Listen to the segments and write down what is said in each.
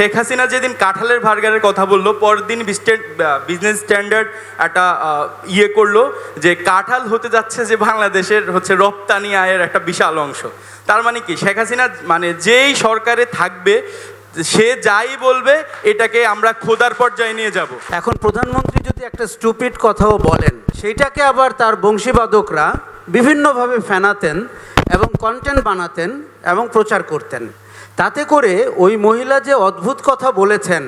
শেখ হাসিনা যেদিন কাঁঠালের বার্গারের কথা বলল পরদিন বিজনেস স্ট্যান্ডার্ড একটা ইয়ে করল যে কাঁঠাল হতে যাচ্ছে যে বাংলাদেশের হচ্ছে রপ্তানি আয়ের একটা বিশাল অংশ। তার মানে কি? শেখ হাসিনা মানে যেই সরকারে থাকবে, সে যাই বলবে, এটাকে আমরা খোদার পর্যায়ে নিয়ে যাব। এখন প্রধানমন্ত্রী যদি একটা স্টুপিড কথাও বলেন, সেইটাকে আবার তার বংশীবাদকরা বিভিন্নভাবে ফেনাতেন এবং কন্টেন্ট বানাতেন এবং প্রচার করতেন। তাতে করে ওই মহিলা যে অদ্ভুত কথা বলেছেন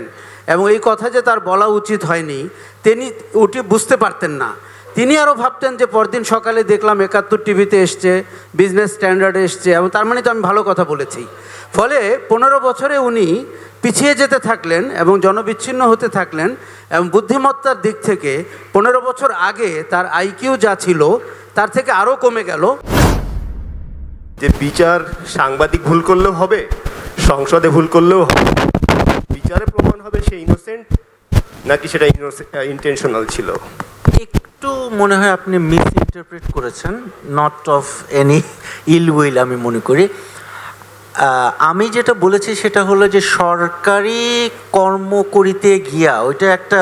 এবং এই কথা যে তার বলা উচিত হয়নি, তিনি ওটি বুঝতে পারতেন না। তিনি আরও ভাবতেন যে পরদিন সকালে দেখলাম একাত্তর টিভিতে এসছে, বিজনেস স্ট্যান্ডার্ডে এসছে, এবং তার মানে তো আমি ভালো কথা বলেছি। ফলে পনেরো বছরে উনি পিছিয়ে যেতে থাকলেন এবং জনবিচ্ছিন্ন হতে থাকলেন এবং বুদ্ধিমত্তার দিক থেকে পনেরো বছর আগে তার আইকিউ যা ছিল, তার থেকে আরও কমে গেল। যে বিচার সাংবাদিক ভুল করলেও হবে সংসদে ভুল করলেও বিচারে প্রমাণ হবে সে ইনোসেন্ট নাকি সেটা ইন্টেনশনাল ছিল। একটু মনে হয় আপনি মিস ইন্টারপ্রেট করেছেন not of any ill will আমি মনে করি। আমি যেটা বলেছি সেটা হলো যে সরকারি কর্ম করিতে গিয়া, ওইটা একটা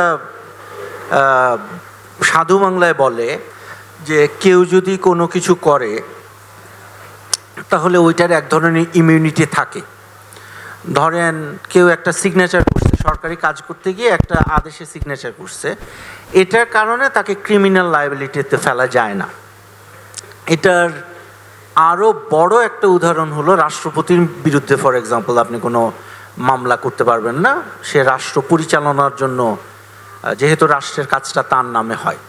সাধু বাংলায় বলে যে কেউ যদি কোনো কিছু করে, তাহলে ওইটার এক ধরনের ইমিউনিটি থাকে। ধরেন কেউ একটা সিগনেচার করছে, সরকারি কাজ করতে গিয়ে একটা আদেশে সিগনেচার করছে। এটার কারণে তাকে ক্রিমিনাল লাইবিলিটিতে ফেলা যায় না। এটার আরও বড় একটা উদাহরণ হলো রাষ্ট্রপতির বিরুদ্ধে ফর এক্সাম্পল আপনি কোনো মামলা করতে পারবেন না, সে রাষ্ট্র পরিচালনার জন্য যেহেতু রাষ্ট্রের কাজটা তার নামে হয়।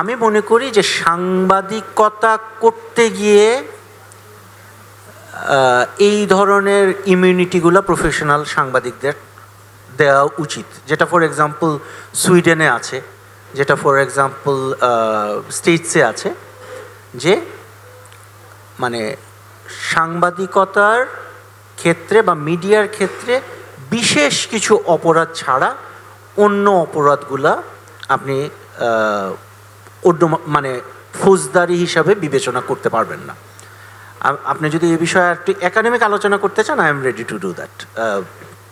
আমি মনে করি যে সাংবাদিকতা করতে গিয়ে এই ধরনের ইমিউনিটিগুলো প্রফেশনাল সাংবাদিকদের দেওয়া উচিত। যেটা ফর এক্সাম্পল সুইডেনে আছে, যেটা ফর এক্সাম্পল স্টেটসে আছে, যে মানে সাংবাদিকতার ক্ষেত্রে বা মিডিয়ার ক্ষেত্রে বিশেষ কিছু অপরাধ ছাড়া অন্য অপরাধগুলা আপনি অন্য মানে ফৌজদারি হিসাবে বিবেচনা করতে পারবেন না। আপনি যদি এই বিষয়ে একটু একাডেমিক আলোচনা করতে চান I am ready to do that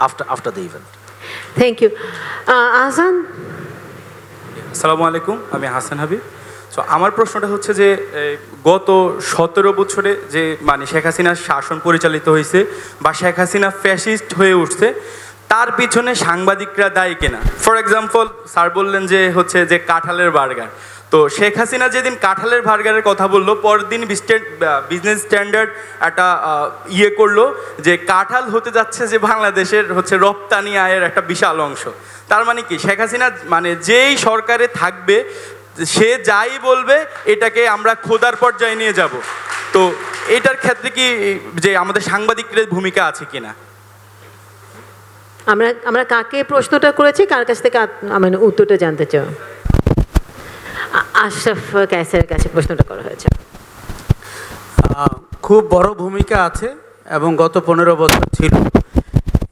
after after the event thank you Ahsan আসসালামু আলাইকুম আমি হাসান হাবিব। সো আমার প্রশ্নটা হচ্ছে যে গত সতেরো বছরে যে মানে শেখ হাসিনার শাসন পরিচালিত হয়েছে বা শেখ হাসিনা ফ্যাসিস্ট হয়ে উঠছে তার পিছনে সাংবাদিকরা দায়ী কিনা? ফর এক্সাম্পল স্যার বললেন যে হচ্ছে যে কাঁঠালের বার্গার। তো শেখ হাসিনা যেদিন কাঁঠালের বার্গারের কথা বলল পরদিন বিজনেস স্ট্যান্ডার্ড একটা ইয়ে করল যে কাঁঠাল হতে যাচ্ছে যে বাংলাদেশের হচ্ছে রপ্তানি আয়ের একটা বিশাল অংশ। তার মানে কি? শেখ হাসিনা মানে যেই সরকারে থাকবে, সে যাই বলবে, এটাকে আমরা খোদার পর্যায়ে নিয়ে যাব। তো এটার ক্ষেত্রে কি যে আমাদের সাংবাদিকদের ভূমিকা আছে কিনা? আমরা আমরা কাকে প্রশ্নটা করেছি? কার কাছ থেকে মানে উত্তরটা জানতে চাও? আশরাফ ক্যাসের কাছে প্রশ্নটা করা হয়েছে। খুব বড় ভূমিকা আছে এবং গত পনেরো বছর ছিল।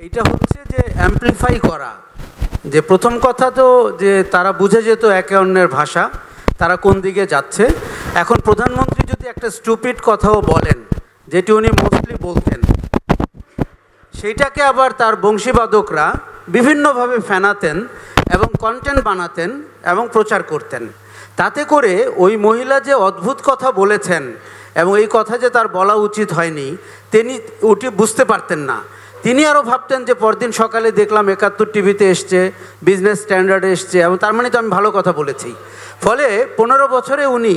এটা হচ্ছে যে অ্যাম্পলিফাই করা। যে প্রথম কথা তো যে তারা বুঝে যেত একে অন্যের ভাষা, তারা কোন দিকে যাচ্ছে। এখন প্রধানমন্ত্রী যদি একটা স্টুপিড কথাও বলেন, যেটি উনি মোস্টলি বলতেন, সেইটাকে আবার তার বংশীবাদকরা বিভিন্নভাবে ফেনাতেন এবং কন্টেন্ট বানাতেন এবং প্রচার করতেন। তাতে করে ওই মহিলা যে অদ্ভুত কথা বলেছেন এবং এই কথা যে তার বলা উচিত হয়নি, তিনি ওটি বুঝতে পারতেন না। তিনি আরও ভাবতেন যে পরদিন সকালে দেখলাম একাত্তর টিভিতে এসছে, বিজনেস স্ট্যান্ডার্ডে এসছে, এবং তার মানে তো আমি ভালো কথা বলেছি। ফলে পনেরো বছরে উনি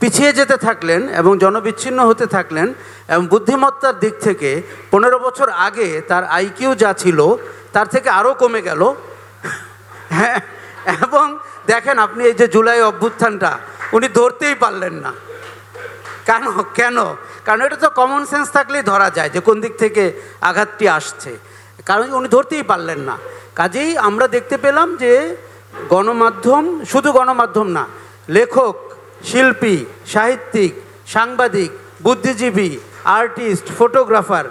পিছিয়ে যেতে থাকলেন এবং জনবিচ্ছিন্ন হতে থাকলেন এবং বুদ্ধিমত্তার দিক থেকে পনেরো বছর আগে তার আইকিউ যা ছিল, তার থেকে আরও কমে গেল। হ্যাঁ এবং দেখেন আপনি এই যে জুলাই অভ্যুত্থানটা, উনি ধরতেই পারলেন না। কেন? কেন? কারণ এটা তো কমন সেন্স থাকলেই ধরা যায় যে কোন দিক থেকে আঘাতটি আসছে। কারণ উনি ধরতেই পারলেন না। কাজেই আমরা দেখতে পেলাম যে গণমাধ্যম, শুধু গণমাধ্যম না, লেখক, শিল্পী, সাহিত্যিক, সাংবাদিক, বুদ্ধিজীবী, আর্টিস্ট, ফটোগ্রাফার,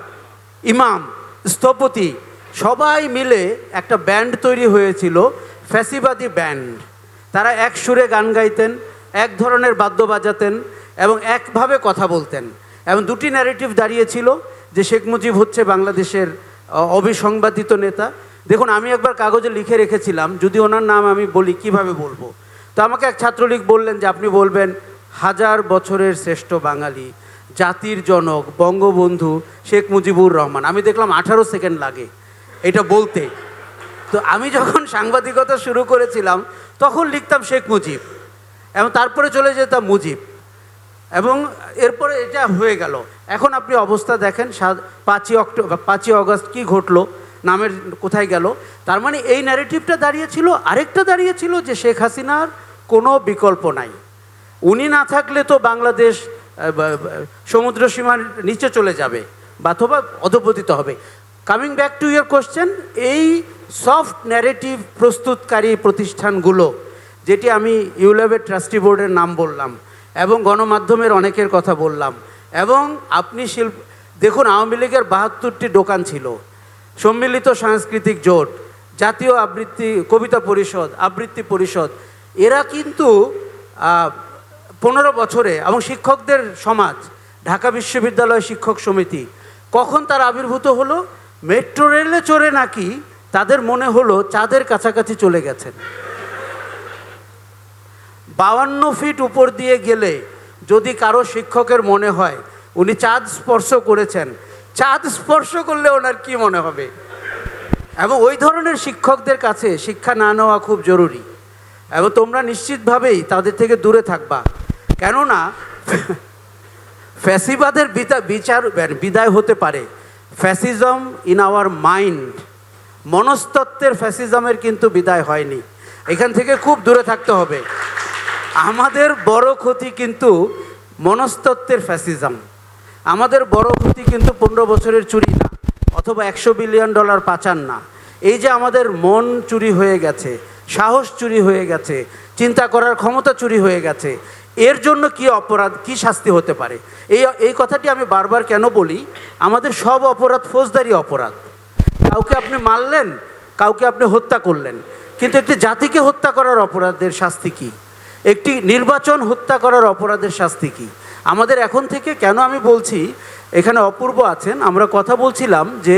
ইমাম, স্থপতি, সবাই মিলে একটা ব্যান্ড তৈরি হয়েছিল ফ্যাসিবাদী ব্যান্ড। তারা এক সুরে গান গাইতেন, এক ধরনের বাদ্য বাজাতেন এবং একভাবে কথা বলতেন। এবং দুটি ন্যারেটিভ দাঁড়িয়েছিল যে শেখ মুজিব হচ্ছে বাংলাদেশের অবিসংবাদিত নেতা। দেখুন, আমি একবার কাগজে লিখে রেখেছিলাম, যদি ওনার নাম আমি বলি, কীভাবে বলব? তো আমাকে এক ছাত্রলীগ বললেন যে আপনি বলবেন, হাজার বছরের শ্রেষ্ঠ বাঙালি, জাতির জনক, বঙ্গবন্ধু শেখ মুজিবুর রহমান। আমি দেখলাম আঠারো সেকেন্ড লাগে এটা বলতে। তো আমি যখন সাংবাদিকতা শুরু করেছিলাম, তখন লিখতাম শেখ মুজিব, এবং তারপরে চলে যেতাম মুজিব, এবং এরপরে এটা হয়ে গেল। এখন আপনি অবস্থা দেখেন পাঁচই অক্টোবর পাঁচই অগস্ট কি ঘটলো, নামের কোথায় গেল। তার মানে এই ন্যারেটিভটা দাঁড়িয়েছিল, আরেকটা দাঁড়িয়েছিল যে শেখ হাসিনার কোনো বিকল্প নাই। উনি না থাকলে তো বাংলাদেশ সমুদ্র সীমার নিচে চলে যাবে, বা অথবা অধপতিত হবে। Coming back to your question এই সফট ন্যারেটিভ প্রস্তুতকারী প্রতিষ্ঠানগুলো, যেটি আমি ইউলেভের ট্রাস্টি বোর্ডের নাম বললাম, এবং গণমাধ্যমের অনেকের কথা বললাম, এবং আপনি শিল্প, দেখুন, আওয়ামী লীগের বাহাত্তরটি দোকান ছিল, সম্মিলিত সাংস্কৃতিক জোট, জাতীয় আবৃত্তি, কবিতা পরিষদ, আবৃত্তি পরিষদ, এরা কিন্তু পনেরো বছরে, এবং শিক্ষকদের সমাজ, ঢাকা বিশ্ববিদ্যালয় শিক্ষক সমিতি, কখন তার আবির্ভূত হলো? মেট্রো রেলে চড়ে নাকি তাদের মনে হলো চাঁদের কাছাকাছি চলে গেছেন। বাউান্ন ফিট উপর দিয়ে গেলে যদি কারও শিক্ষকের মনে হয় উনি চাঁদ স্পর্শ করেছেন, চাঁদ স্পর্শ করলে ওনার কি মনে হবে? এবং ওই ধরনের শিক্ষকদের কাছে শিক্ষা না নেওয়া খুব জরুরি। এবং তোমরা নিশ্চিতভাবেই তাদের থেকে দূরে থাকবা। কেননা, ফ্যাসিবাদের বিচার বিদায় হতে পারে। ফ্যাসিজম ইন আওয়ার মাইন্ড মনস্তত্ত্বের ফ্যাসিজমের কিন্তু বিদায় হয়নি। এখান থেকে খুব দূরে থাকতে হবে। আমাদের বড় ক্ষতি কিন্তু মনস্তত্ত্বের ফ্যাসিজম। আমাদের বড় ক্ষতি কিন্তু পনেরো বছরের চুরি না, অথবা একশো বিলিয়ন ডলার পাচার না। এই যে আমাদের মন চুরি হয়ে গেছে, সাহস চুরি হয়ে গেছে, চিন্তা করার ক্ষমতা চুরি হয়ে গেছে এর জন্য কি অপরাধ, কি শাস্তি হতে পারে? এই এই কথাটি আমি বারবার কেন বলি? আমাদের সব অপরাধ ফৌজদারি অপরাধ। কাউকে আপনি মারলেন, কাউকে আপনি হত্যা করলেন। কিন্তু একটি জাতিকে হত্যা করার অপরাধের শাস্তি কি? একটি নির্বাচন হত্যা করার অপরাধের শাস্তি কি? আমাদের এখন থেকে কেন আমি বলছি, এখানে অপূর্ব আছেন, আমরা কথা বলছিলাম যে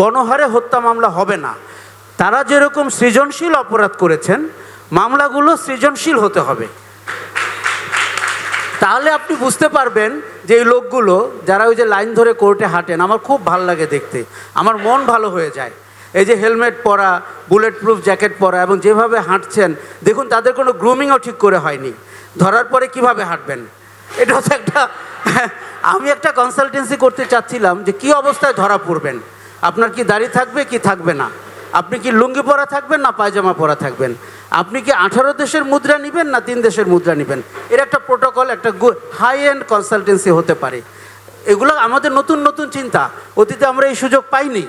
গণহারে হত্যা মামলা হবে না। তারা যেরকম সৃজনশীল অপরাধ করেছেন, মামলাগুলো সৃজনশীল হতে হবে। তাহলে আপনি বুঝতে পারবেন যে এই লোকগুলো, যারা ওই যে লাইন ধরে কোর্টে হাঁটেন, আমার খুব ভালো লাগে দেখতে। আমার মন ভালো হয়ে যায়। এই যে হেলমেট পরা বুলেট প্রুফ জ্যাকেট পরা এবং যেভাবে হাঁটছেন, দেখুন তাদের কোনো গ্রুমিংও ঠিক করে হয়নি। ধরার পরে কীভাবে হাঁটবেন? এটা হচ্ছে একটা, আমি একটা কনসালটেন্সি করতে চাচ্ছিলাম যে কি অবস্থায় ধরা পড়বেন? আপনার কি দাড়ি থাকবে, কি থাকবে না? আপনি কি লুঙ্গি পরা থাকবেন না পায়জামা পরা থাকবেন? আপনি কি আঠারো দেশের মুদ্রা নেবেন না তিন দেশের মুদ্রা নেবেন? এর একটা প্রোটোকল একটা হাই এন্ড কনসালটেন্সি হতে পারে। এগুলো আমাদের নতুন নতুন চিন্তা। অতীতে আমরা এই সুযোগ পাইনি।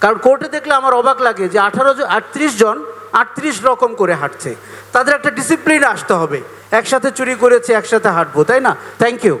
কারণ কোর্টে দেখলে আমার অবাক লাগে যে আঠারো জন, আটত্রিশ জন, আটত্রিশ রকম করে হাঁটছে। তাদের একটা ডিসিপ্লিন আসতে হবে। একসাথে চুরি করেছে, একসাথে হাঁটবো, তাই না? Thank you